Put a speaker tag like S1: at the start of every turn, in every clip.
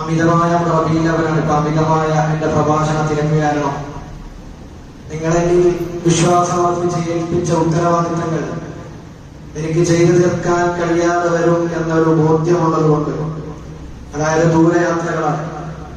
S1: അമിതമായ ഇപ്പൊ അമിതമായ എന്റെ പ്രഭാഷണത്തിന് കാരണം? നിങ്ങളെ വിശ്വാസം അർപ്പിച്ച് ഏൽപ്പിച്ച ഉത്തരവാദിത്തങ്ങൾ എനിക്ക് ചെയ്തു തീർക്കാൻ കഴിയാതെ വരും എന്നൊരു ബോധ്യമുള്ളത് കൊണ്ട് അതായത് ദൂരയാത്രകളാണ്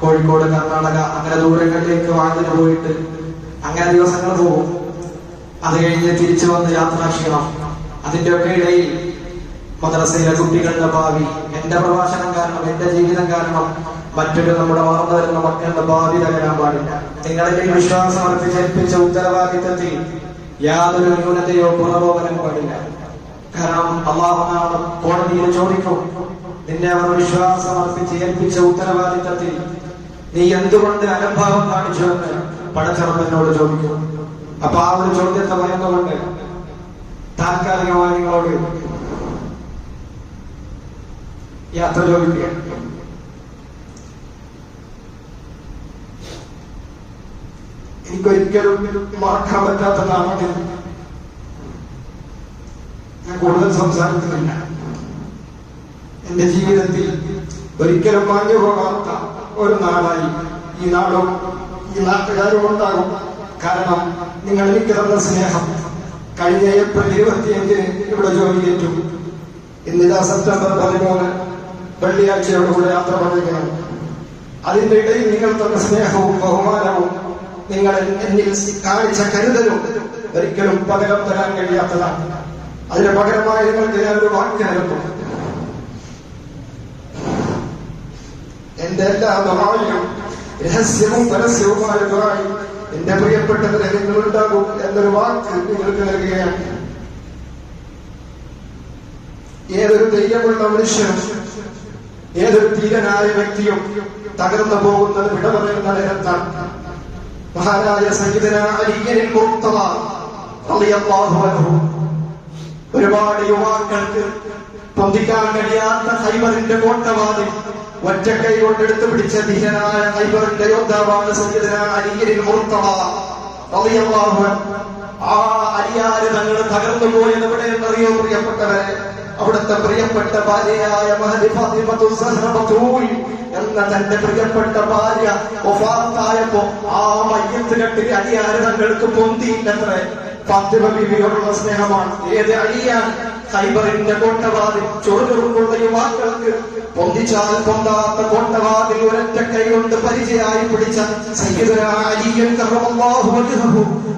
S1: കോഴിക്കോട് കർണാടക അങ്ങനെ ദൂരങ്ങളിലേക്ക് വാങ്ങിന് പോയിട്ട് അങ്ങനെ ദിവസങ്ങൾ പോകും. അത് കഴിഞ്ഞ് തിരിച്ചു വന്ന് യാത്രാക്ഷീണം. അതിന്റെ ഒക്കെ ഇടയിൽ മദ്രസയിലെ കുട്ടികളുടെ ഭാവി എന്റെ പ്രഭാഷണം കാരണം എന്റെ ജീവിതം കാരണം മറ്റൊരു നമ്മുടെ വളർന്നു വരുന്ന മക്കളുടെ ഭാവി തകരാൻ പാടില്ല. നിങ്ങളിൽ വിശ്വാസം അർപ്പിച്ചേൽപ്പിച്ച ഉത്തരവാദിത്തത്തിൽ യാതൊരു ന്യൂനതയോ കുറവോ വരാൻ പാടില്ല. കാരണം അള്ളാഹുനാണ് കോടതിയിൽ ചോദിക്കും നിന്നെ അവർ വിശ്വാസം അർപ്പിച്ച് ഏൽപ്പിച്ച ഉത്തരവാദിത്തത്തിൽ നീ എന്തുകൊണ്ട് അനുഭാവം കാണിച്ചു എന്ന് പടച്ചറപ്പനോട് ചോദിക്കും. അപ്പൊ ആ ഒരു ചോദ്യത്തെ പറയുന്നതുകൊണ്ട് താൽക്കാലികമായി നിങ്ങളോട് യാത്ര ചോദിക്കുക എനിക്കൊരിക്കലും മറക്കാൻ പറ്റാത്ത നാമത്തിൽ ഞാൻ കൂടുതൽ സംസാരിക്കുന്നില്ല. എന്റെ ജീവിതത്തിൽ ഒരിക്കലും മാഞ്ഞു പോകാത്ത ഒരു നാടായി ഈ നാടും ഈ നാട്ടുകാരും ഉണ്ടാകും. കാരണം നിങ്ങൾ എനിക്ക് തന്ന സ്നേഹം കഴിഞ്ഞ ഏപ്രിൽ ഇരുപത്തിയഞ്ചിന് ഇവിടെ ജോലി ഏറ്റു. ഇന്നിതാ സെപ്റ്റംബർ പതിമൂന്ന് വെള്ളിയാഴ്ചയോടുകൂടെ യാത്ര പറയുകയാണ്. അതിന്റെ ഇടയിൽ നിങ്ങൾ തന്ന സ്നേഹവും ബഹുമാനവും നിങ്ങൾ എന്നിൽ കാണിച്ച കരുതലും ഒരിക്കലും പകരം തരാൻ കഴിയാത്തതാണ്. അതിന് പകരമായി നിങ്ങൾക്ക് ഞാൻ ഒരു വാക്ക് നൽകും എന്റെ എല്ലാ ദുആയിലും രഹസ്യവും പരസ്യവുമായ ദുറായി എന്റെ പ്രിയപ്പെട്ടവരെ നിങ്ങൾ ഉണ്ടാകും എന്നൊരു വാക്ക് നിങ്ങൾക്ക് നൽകുകയാണ്. ഏതൊരു ധൈര്യമുള്ള മനുഷ്യനും ഏതൊരു ധീരനായ വ്യക്തിയും തകർന്നു പോകുന്നത് വിട പറയുന്ന നേരത്താണ്. മഹാരാജ അൻഹു. ഒരുപാട് യുവാക്കൾക്ക് പൊന്തിക്കാൻ കഴിയാത്ത ഹൈബറിന്റെ കോട്ടവാതിൽ ഒറ്റ കൈ കൊണ്ടെടുത്ത് പിടിച്ച ധീരനായ ഹൈബറിന്റെ യോദ്ധാവാണ് അൻഹു. ആ അലിയാര് തങ്ങൾ തകർന്നു പോയത് എവിടെയെന്നറിയോ പ്രിയപ്പെട്ടവരെ? അവിടുത്തെ പ്രിയപ്പെട്ട ഭാര്യയായ എന്ന തന്റെ പ്രിയപ്പെട്ട ഭാര്യ ഒഫാത്തായപ്പോ ആ മയ്യത്ത് കെട്ടിൽ അടിയാര് തങ്ങൾക്ക് പൊന്തിയില്ലത്രേ ഫാത്തിമ ബിബിയോടുള്ള സ്നേഹമാണ്. ഏത് അടിയാൻ ഹൈബറിന്റെ കോട്ടവാതിൽ ചൊറുചൊറുക്കുള്ള യുവാക്കൾക്ക് പൊന്തിച്ചാൽ പൊന്താത്ത കോട്ടവാതിൽ ഒരൊറ്റ കൈ കൊണ്ട് പരിചയമായി പിടിച്ച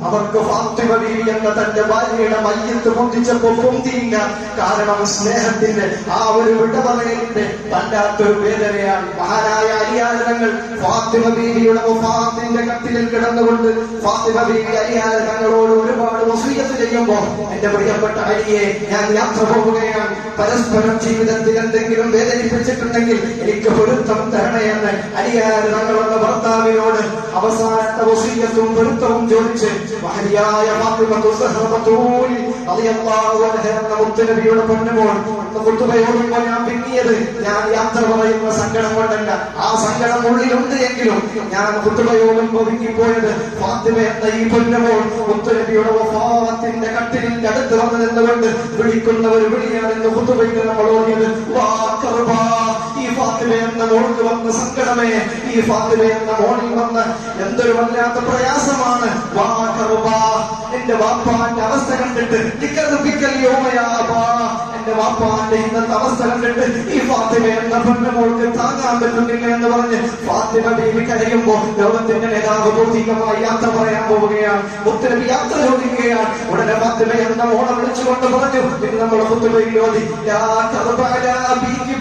S1: അവർക്ക് ഫാത്തിമ ബീവി എന്ന തന്റെ ഭാര്യയുടെ മയ്യത്ത് പൊന്തിച്ചപ്പോ പൊന്തിയില്ല. കാരണം സ്നേഹത്തിന്റെ ആ ഒരു വിടപറയലിന്റെ വല്ലാത്തൊരു വേദനയാണ്. മഹാനായ അരിയാചനങ്ങൾ ഫാത്തിമ ബീവിയുടെ വഫാത്തിന്റെ കട്ടിലിൽ കിടന്നുകൊണ്ട് ഫാത്തിമ ബീവി അരിയാചനങ്ങളോട് ഒരുപാട് വസൂയത്ത് ചെയ്യുമ്പോ എന്റെ പ്രിയപ്പെട്ട അരിയെ ഞാൻ യാത്ര പോവുകയാണ് പരസ്പരം ജീവിതത്തിൽ എന്തെങ്കിലും വേദനിപ്പിച്ചിട്ടുണ്ടെങ്കിൽ എനിക്ക് പൊരുത്തം തരണയെന്ന് അരിയാറ് തങ്ങളുടെ ഭർത്താവിനോട് അവസാനത്തെ വസീയത്തും പൊരുത്തവും ചോദിച്ച് മഹരിയായ ഫാത്തിമത്തു സഹ്റബത്തൂൽ റളിയല്ലാഹു അൻഹ എന്ന ഇന്ന് കുത്തുബയോടുമ്പോൾ ഞാൻ പിന്നിയത്. ഞാൻ യാത്ര പറയുന്ന സങ്കടം കൊണ്ടല്ല. ആ സങ്കടം ഉള്ളിലുണ്ട് എങ്കിലും ഞാൻ കുത്തുബയോടുമ്പോൾ പിന്നിപ്പോയത് ഫാത്തിമ എന്ന ഈ പൊന്നമോൾ മുത്തുനബിയുടെ വഫാത്തിന്റെ കട്ടിലിന്റെ അടുത്ത് വന്നു നിന്നുകൊണ്ട് വിളിക്കുന്നവർ വിളിയാണെന്ന് കുത്തുബയിൽ നമ്മൾ ഓടിയത്. വാ കറുബാ ഈ ഫാത്തിമ എന്ന മോൾക്ക് വന്ന സങ്കടമേ ഈ ഫാത്തിമ എന്ന മോളിൽ വന്ന് എന്തൊരു വല്ലാത്ത പ്രയാസമാണ്. എന്റെ വാപ്പാന്റെ അവസ്ഥ കണ്ടിട്ട് ഇക്കറുപ്പിക്കൽ യോമയാബാ എന്റെ വാപ്പാന്റെ ഇന്നത്തെ അവസ്ഥ കണ്ടിട്ട് ഈ ഫാത്തിമ എന്ന പെണ്ണുമോൾക്ക് താങ്ങാൻ പറ്റുന്നില്ല എന്ന് പറഞ്ഞ് ഫാത്തിമ ബീവി കരയുമ്പോ ലോകത്തിന്റെ നേതാവ് ഭൗതികമായി യാത്ര പറയാൻ പോവുകയാണ്. മുത്തനബി യാത്ര ചോദിക്കുകയാണ്. ഉടനെ ഫാത്തിമ എന്ന മോളെ വിളിച്ചുകൊണ്ട് പറഞ്ഞു നമ്മുടെ മുത്തബയിൽ ഓതി യാ കറുബാല ബീവി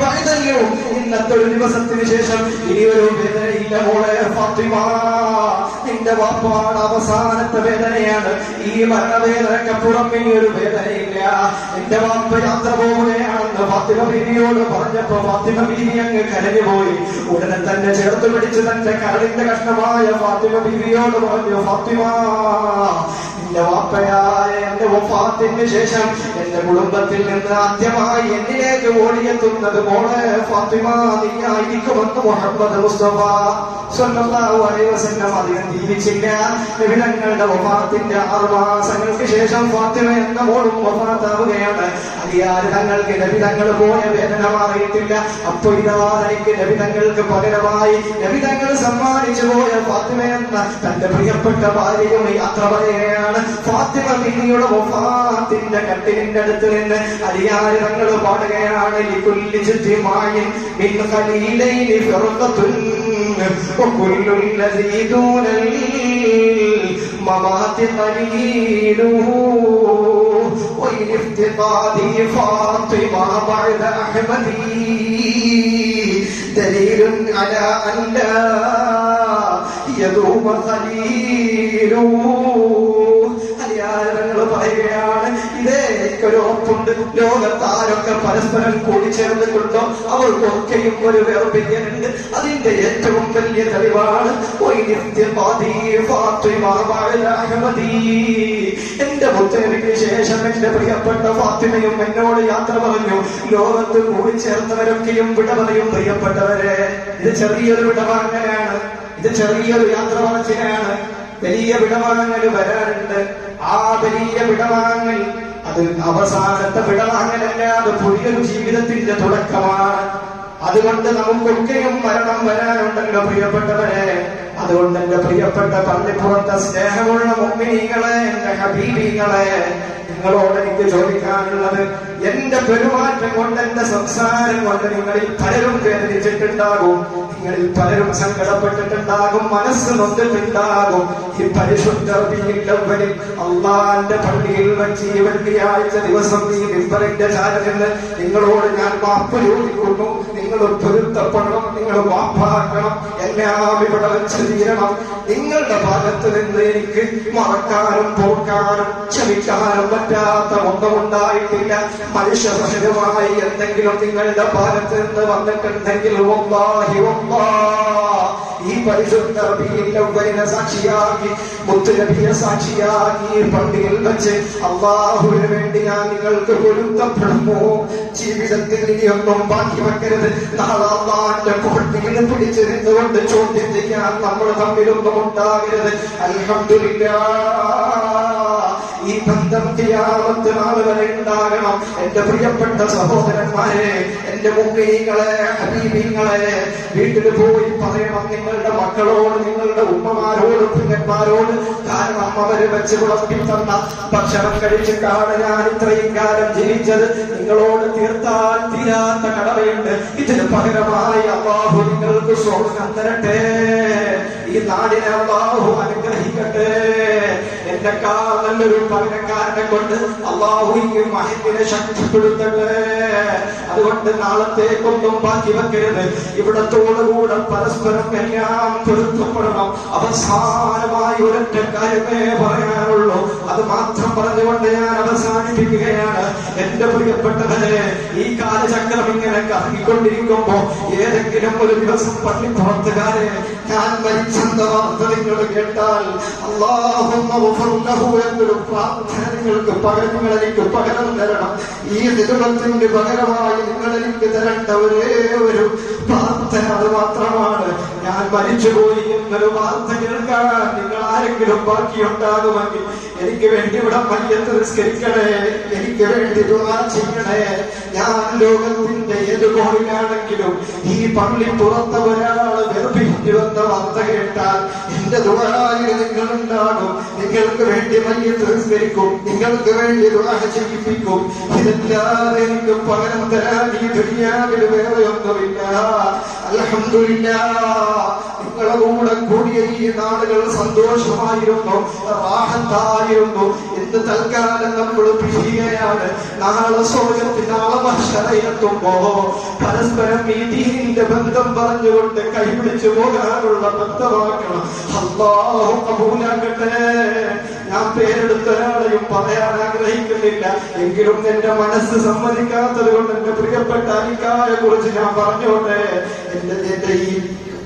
S1: ഇന്നത്തെ ഒരു ദിവസത്തിന് ശേഷം ഇനി ഒരു വേദനയില്ല മോളെ ഫാത്തിമ. നിന്റെ വാപ്പാണ് അവസാനത്തെ വേദനയാണ്. ഈ മരണവേദനക്കപ്പുറം ഇനി ഒരു വേദനയില്ല. എന്റെ വാപ്പ യാത്ര പോവുകയാണെന്ന് ഫാത്തിമ ബീവിയോട് പറഞ്ഞപ്പോ ഫാത്തിമ ബീവി അങ്ങ് കരഞ്ഞുപോയി ഉടനെ തന്നെ ചേർത്ത് പിടിച്ച് തന്റെ കരളിന്റെ കഷ്ണമായ ഫാത്തിമ ബീവിയോട് പറഞ്ഞു ഫാത്തിമ എന്റെ വാപ്പയായ എന്റെ വഫാത്തിന് ശേഷം എന്റെ കുടുംബത്തിൽ നിന്ന് ആദ്യമായി എന്നിലേക്ക് ഓടിയെത്തുന്നത് മോളെ ഫാത്തിമ നീയായിരിക്കുമെന്ന് മുഹമ്മദ് മുസ്തഫ സ്വല്ലല്ലാഹു അലൈഹി വസല്ലം അധികം ജീവിച്ചില്ല. വഫാത്തിന്റെ ആറ് മാസങ്ങൾക്ക് ശേഷം ഫാത്തിമ എന്ന മോളും വഫാത്താവുകയാണ്. അലിയാര് തങ്ങൾക്ക് നബിതങ്ങൾ പോയ വേദന മാറിയിട്ടില്ല. അപ്പൊ ഇതാ തനിക്ക് നബിതങ്ങൾക്ക് പകരമായി നബിതങ്ങൾ സമ്മാനിച്ചു പോയ ഫാത്തിമ എന്ന തന്റെ പ്രിയപ്പെട്ട ഭാര്യയും യാത്ര പറയുകയാണ് ഫാത്തിമ ബീവിയുടെ വഫാത്തിന്റെ കട്ടിലിന്റെ അടുത്ത് നിന്ന് അലിയാര് തങ്ങൾ പാടുകയാണ് ലികുല്ലി ജിദ്ദിമായിൻ മിൻ ഖലീലൈനി ഫിർഖത്തുൻ وكل الذي دون الممات قليل وإن افتقادي فاطمة بعد أحمدي دليل على أن لا يدوم خليل അലിയാരങ്ങൾ പറയുകയാണ് ഇതേ എനിക്കൊരു ലോകത്താരൊക്കെ പരസ്പരം കൂടിച്ചേർന്നിട്ടുണ്ടോ? അവർക്കൊക്കെയും ഒരു വേർപ്പിക്കുന്നുണ്ട് അതിന്റെ ഏറ്റവും വലിയ തെളിവാണ്. എന്റെ മുത്തനബിക്ക് ശേഷം എന്റെ പ്രിയപ്പെട്ട ഫാത്തിമയും എന്നോട് യാത്ര പറഞ്ഞു. ലോകത്ത് കൂടിച്ചേർന്നവരൊക്കെയും വിട പറയും പ്രിയപ്പെട്ടവരെ. ഇത് ചെറിയൊരു വിടവാങ്ങനെയാണ് ഇത് ചെറിയൊരു യാത്ര പറച്ചിലാണ്. വലിയ വിടവാങ്ങൽ വരാറുണ്ട്. ആ വലിയ വിടവാങ്ങൽ അത് അവസാനത്തെ വിടവാങ്ങലല്ല അത് പുതിയൊരു ജീവിതത്തിന്റെ തുടക്കമാണ്. അതുകൊണ്ട് നമുക്കൊക്കെയും മരണം വരാനുണ്ടല്ലോ പ്രിയപ്പെട്ടവരെ. അതുകൊണ്ട് എന്റെ പ്രിയപ്പെട്ട പള്ളിപ്പുറത്തെ സ്നേഹമുള്ള മുമ്മിനികളെ എന്റെ ഹബീബികളെ നിങ്ങളോട് എനിക്ക് ചോദിക്കാനുള്ളത് എന്റെ പെരുമാറ്റം കൊണ്ട് എന്റെ സംസാരം കൊണ്ട് നിങ്ങളിൽ പലരും വേദനിച്ചിട്ടുണ്ടാകും. നിങ്ങളിൽ പലരും സങ്കടപ്പെട്ടിട്ടുണ്ടാകും മനസ്സ് നൊന്നിട്ടുണ്ടാകും ഈ പരിശുദ്ധ അള്ളാന്റെ പള്ളിയിൽ വെച്ച് ഈ വെള്ളിയാഴ്ച ദിവസം ഈ മിമ്പറിന്റെ ചാരത്തിന് നിങ്ങളോട് ഞാൻ വാപ്പ് ചോദിക്കുന്നു. നിങ്ങൾ പൊരുത്തപ്പെടണം നിങ്ങൾ വാപ്പാക്കണം. എല്ലാം ഇവിടെ വെച്ച് തീരണം നിങ്ങളുടെ ഭാഗത്ത് നിന്ന് എനിക്ക് മറക്കാനും പോക്കാനും ക്ഷമിക്കാനും പറ്റാത്ത ഒന്നും ഉണ്ടായിട്ടില്ല മനുഷ്യസഹജമായി എന്തെങ്കിലും നിങ്ങളുടെ ഭാഗത്ത് നിന്ന് വന്നിട്ടുണ്ടെങ്കിൽ ഈ പരിശുദ്ധ അവ്വലിനെ സാക്ഷിയാക്കി മുത്തുനബിയെ സാക്ഷിയാക്കി പണ്ടിയിൽ വെച്ച് അള്ളാഹുവിന് വേണ്ടി ഞാൻ നിങ്ങൾക്ക് പൊരുത്തപ്പെടുമോ ജീവിതത്തിൽ ഇനിയൊന്നും ബാക്കി വെക്കരുത് നാളെ അള്ളാന്റെ കോട്ടിയിൽ പിടിച്ചിരുന്നുകൊണ്ട് ചോദ്യം ചെയ്യാൻ നമ്മൾ തമ്മിലൊന്നും ഉണ്ടാകരുത് അൽഹംദുലില്ലാ ഈ ബന്ധം ചെയ്യാമത്ത് നാൾ വരെ ഉണ്ടാകണം. എന്റെ പ്രിയപ്പെട്ട സഹോദരന്മാരെ എന്റെ മുമ്പിങ്ങളെ ഹബീബിങ്ങളെ വീട്ടിൽ പോയി പറയണം നിങ്ങളുടെ മക്കളോട് നിങ്ങളുടെ ഉമ്മമാരോട് പിന്നന്മാരോട് കാരണം അവർ വെച്ച് വിളമ്പി തന്ന ഭക്ഷണം കഴിച്ചിട്ടാണ് ഞാൻ ഇത്രയും കാലം ജീവിച്ചത്. നിങ്ങളോട് തീർത്താൽ തീരാത്ത കടമയുണ്ട്. ഇതിന് പകരമായി അള്ളാഹു നിങ്ങൾക്ക് സ്വർഗം തരട്ടെ. ഈ നാടിനെ അള്ളാഹു അനുഗ്രഹിക്കട്ടെ. എന്നെക്കാൾ നല്ലൊരു പകരക്കാരനെ കൊണ്ട് അള്ളാഹു മഹത്തിനെ മഹിമിനെ ശക്തിപ്പെടുത്തട്ടെ. അതുകൊണ്ട് നാളത്തേക്കൊന്നും ബാക്കി വെക്കരുത്. ഇവിടത്തോടുകൂടെ പരസ്പരം എല്ലാം പൊരുത്തപ്പെടണം. അവസാനമായി ഒരൊറ്റ കാര്യമേ പറയാനുള്ളൂ. അത് മാത്രം പറഞ്ഞുകൊണ്ട് ഞാൻ അവസാനിപ്പിക്കുകയാണ്. എന്റെ പ്രിയപ്പെട്ടവരെ ഈ കാലചക്രം കറങ്ങിക്കൊണ്ടിരിക്കുമ്പോ ഏതെങ്കിലും ഒരു ദിവസം പള്ളി പ്രവർത്തകാരെ ഞാൻ മരിച്ചെന്ന വാർത്ത നിങ്ങൾ കേട്ടാൽ അള്ളാഹു എന്നൊരു പ്രാർത്ഥന നിങ്ങൾക്ക് പകരം നിങ്ങൾ എനിക്ക് പകരം തരണം. ഈ ദിനത്തിന്റെ പകരമായി നിങ്ങൾ എനിക്ക് തരേണ്ട ഒരേ ഒരു പ്രാർത്ഥന അത് മാത്രമാണ്. ഞാൻ മരിച്ചുപോയി എന്നൊരു വാർത്ത കേൾക്കാൻ നിങ്ങൾ ആരെങ്കിലും ബാക്കിയുണ്ടാകുമെങ്കിൽ എനിക്ക് വേണ്ടി ഇവിടെ മയ്യത്ത് നിസ്കരിക്കണേ എനിക്ക് വേണ്ടി ചെയ്യണേ. ഞാൻ ലോകത്തിന്റെ ഏത് കോണിലാണെങ്കിലും ഈ പള്ളി തുറന്ന ഒരാൾ വെറുപ്പിക്കുമെന്ന വാർത്ത കേട്ടാൽ എന്റെ ദുആയിൽ നിങ്ങൾ ഉണ്ടാകും നിങ്ങൾക്ക് വേണ്ടി മയ്യ നിസ്കരിക്കും നിങ്ങൾക്ക് വേണ്ടി ദുആ ചെയ്യിപ്പിക്കും. ഇതല്ലാതെ എനിക്ക് പകരം തരാൻ ഈ ദുനിയാവിൽ വേറെ ഒന്നുമില്ല അൽഹംദുലില്ലാ കൂടെ കൂടിയ ഈ നാടുകൾ സന്തോഷമായിരുന്നു. റാഹത്തായിരുന്നു ഇന്ന് തൽക്കാലം നമ്മൾ പിരിയുകയാണ്. നാളെ സ്വർഗത്തിൽ നാളെ മഷറയെത്തുമ്പോ പരസ്പരം ഈ ദീനിന്റെ ബന്ധം പറഞ്ഞുകൊണ്ട് കൈപിടിച്ചു പോകാനുള്ള ബന്ധമാക്കണം ഞാൻ പേരെടുത്ത ഒരാളെയും പറയാൻ ആഗ്രഹിക്കുന്നില്ല. എങ്കിലും എന്റെ മനസ്സ് സമ്മതിക്കാത്തത് കൊണ്ട് എന്റെ പ്രിയപ്പെട്ട അലിക്കായെ കുറിച്ച് ഞാൻ പറഞ്ഞോട്ടെ എന്റെ എന്റെ ഈ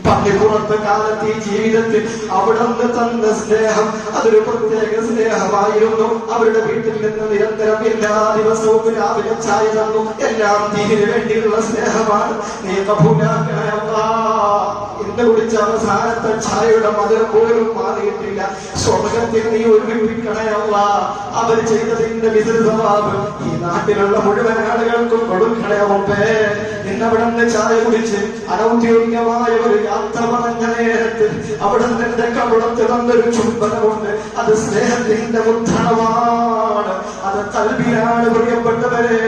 S1: പള്ളിപ്പുറത്ത് കാലത്ത് ഈ ജീവിതത്തിൽ അവിടുന്ന് തന്ന സ്നേഹം അതൊരു പ്രത്യേക സ്നേഹമായിരുന്നു. അവരുടെ വീട്ടിൽ നിന്ന് നിരന്തരം എല്ലാ ദിവസവും രാവിലെ ചായ തന്നു. എല്ലാം തീരെ വേണ്ടിയുള്ള സ്നേഹമാണ്. നീ വിളിച്ച. ഇന്ന് കുടിച്ച അവസാനത്തെ ചായയുടെ മധുരം പോലും മാറിയിട്ടില്ല. സ്വർഗത്തിൽ നീ ഒരുമിപ്പിക്കണയല്ല അവർ ചെയ്തതിന്റെ വിതൃതമാവ് ഈ നാട്ടിലുള്ള മുഴുവൻ ആളുകൾക്കും കൊടുക്കണേ റബ്ബേ. നിന്നവിടെ ചായ കുടിച്ച് അനൗദ്യോഗികമായ ഒരു യാത്ര പറഞ്ഞ നേരത്ത് അവിടെ നിന്റെ കവിടത്ത് തന്നൊരു ചുംബനമുണ്ട് അത് സ്നേഹത്തിന്റെ മുദ്രണമാണ് അത് കൽവിയാണ് പ്രിയപ്പെട്ടവരെ.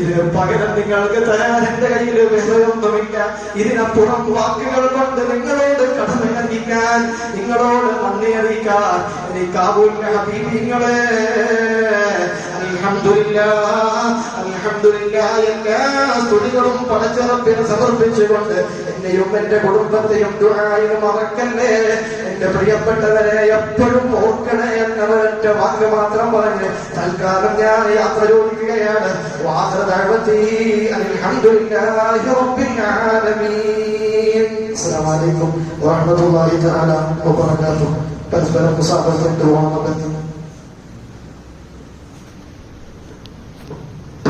S1: ഇത് പകരം നിങ്ങൾക്ക് തരാൻ എന്റെ കയ്യിൽ വേറെയൊന്നുമില്ല ഇതിനപ്പുറം വാക്കുകൾ കൊണ്ട് നിങ്ങളോട് കടമയറിയിക്കാൻ നിങ്ങളോട് നന്ദി അറിയിക്കാൻ അൽഹംദുലില്ലാ അൽഹംദുലില്ലാ എല്ലാ സ്തുതികളും പടച്ചിറപ്പിന് സമർപ്പിച്ചുകൊണ്ട് എന്നെയും എന്റെ കുടുംബത്തെയും ദുആയിൽ മറക്കല്ലേ? എന്റെ പ്രിയപ്പെട്ടവരെ എപ്പോഴും ഓർക്കണേ എന്നവരൊറ്റ വാക്ക് മാത്രം പറഞ്ഞ് തൽക്കാലം ഞാൻ യാത്ര ചോദിക്കുകയാണ്. അസ്സലാമു അലൈക്കും വറഹ്മത്തുള്ളാഹി തആല വബറകാതുഹു. പരസ്പരം മുസാഫഹത്തും ദുആ